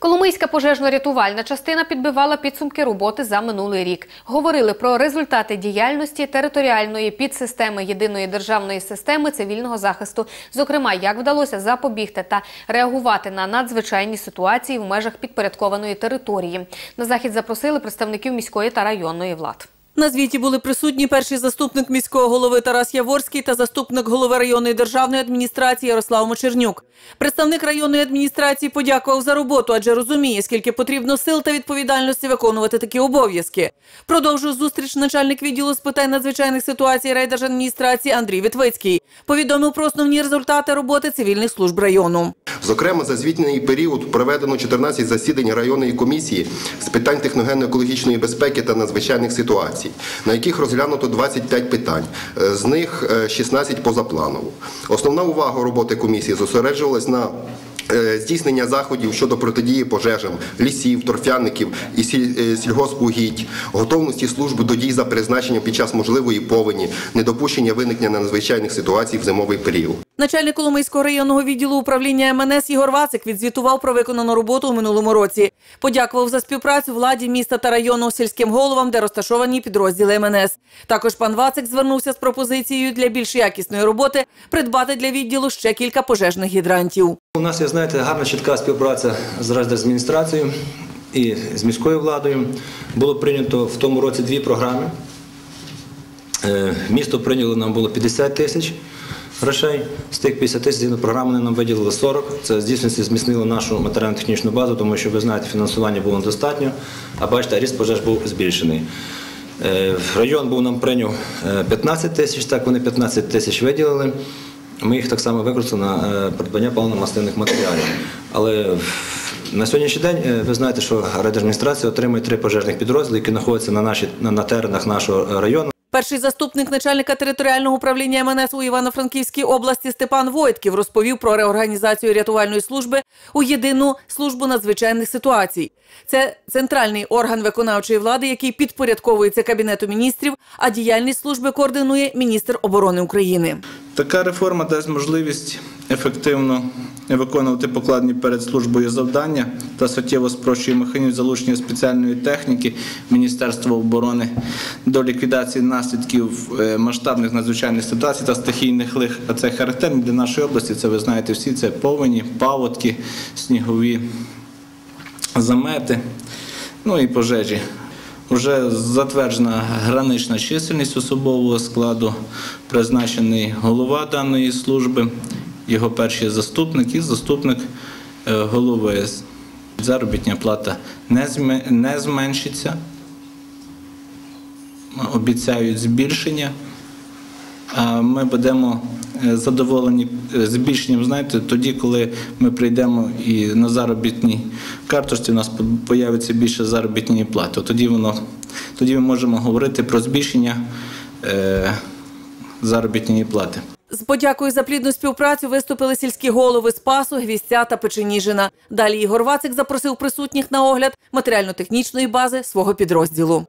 Коломийська пожежно-рятувальна частина підбивала підсумки роботи за минулий рік. Говорили про результати діяльності територіальної підсистеми єдиної державної системи цивільного захисту, зокрема, як вдалося запобігти та реагувати на надзвичайні ситуації в межах підпорядкованої території. На захід запросили представників міської та районної влад. На звіті були присутні перший заступник міського голови Тарас Яворський та заступник голови районної державної адміністрації Ярослав Мочернюк. Представник районної адміністрації подякував за роботу, адже розуміє, скільки потрібно сил та відповідальності виконувати такі обов'язки. Продовжує зустріч начальник відділу з питань надзвичайних ситуацій райдержадміністрації Андрій Вітвицький. Повідомив про основні результати роботи цивільних служб району. Зокрема, за звітний період проведено 14 засідань районної комісії з питань техногенно-екологічної безпеки та надзвичайних ситуацій, на яких розглянуто 25 питань, е, з них е, 16 позапланово. Основна увага роботи комісії зосереджувалась на е, Здійснення заходів щодо протидії пожежам, лісів, торфяників і е, сільгоспугідь, готовності служби до дій за призначенням під час можливої повені, недопущення виникнення надзвичайних ситуацій в зимовий період. Начальник Коломийського районного відділу управління МНС Ігор Вацик відзвітував про виконану роботу у минулому році. Подякував за співпрацю владі міста та району сільським головам, де розташовані підрозділи МНС. Також пан Вацик звернувся з пропозицією для більш якісної роботи придбати для відділу ще кілька пожежних гідрантів. У нас є, знаєте, гарна чітка співпраця з райдержадміністрацією і з міською владою. Було прийнято в тому році дві програми. Е, Місто прийняло нам було 50 тисяч грошей. З тих 50 тисяч програми вони нам виділили 40. Це здійсно зміцнило нашу матеріально-технічну базу, тому що ви знаєте, фінансування було недостатньо, а бачите, ріст пожеж був збільшений. Е, Район був нам прийняв е, 15 тисяч, так вони 15 тисяч виділили. Ми їх так само використали на е, придбання паливно-мастильних матеріалів. Але на сьогоднішній день е, ви знаєте, що райдержадміністрація отримує три пожежних підрозділи, які знаходяться на, наші, на, на теренах нашого району. Перший заступник начальника територіального управління МНС у Івано-Франківській області Степан Войтків розповів про реорганізацію рятувальної служби у єдину службу надзвичайних ситуацій. Це центральний орган виконавчої влади, який підпорядковується кабінету міністрів, а діяльність служби координує міністр оборони України. Така реформа дасть можливість ефективно виконувати покладені перед службою завдання та суттєво спрощує механізм залучення спеціальної техніки Міністерства оборони до ліквідації наслідків е, масштабних надзвичайних ситуацій та стихійних лих. А це характерно для нашої області. Це ви знаєте всі. Це повені, паводки, снігові замети, ну і пожежі. Вже затверджена гранична чисельність особового складу, призначений голова даної служби, його перший заступник і заступник е, голови. Заробітня плата не зменшиться, обіцяють збільшення. А ми будемо е, задоволені е, збільшенням, знаєте, тоді, коли ми прийдемо і на заробітній карточці у нас з'явиться більше заробітної плати. Тоді воно, тоді ми можемо говорити про збільшення заробітної плати. З подякою за плідну співпрацю виступили сільські голови Спасу, Гвістя та Печеніжина. Далі Ігор Вацик запросив присутніх на огляд матеріально-технічної бази свого підрозділу.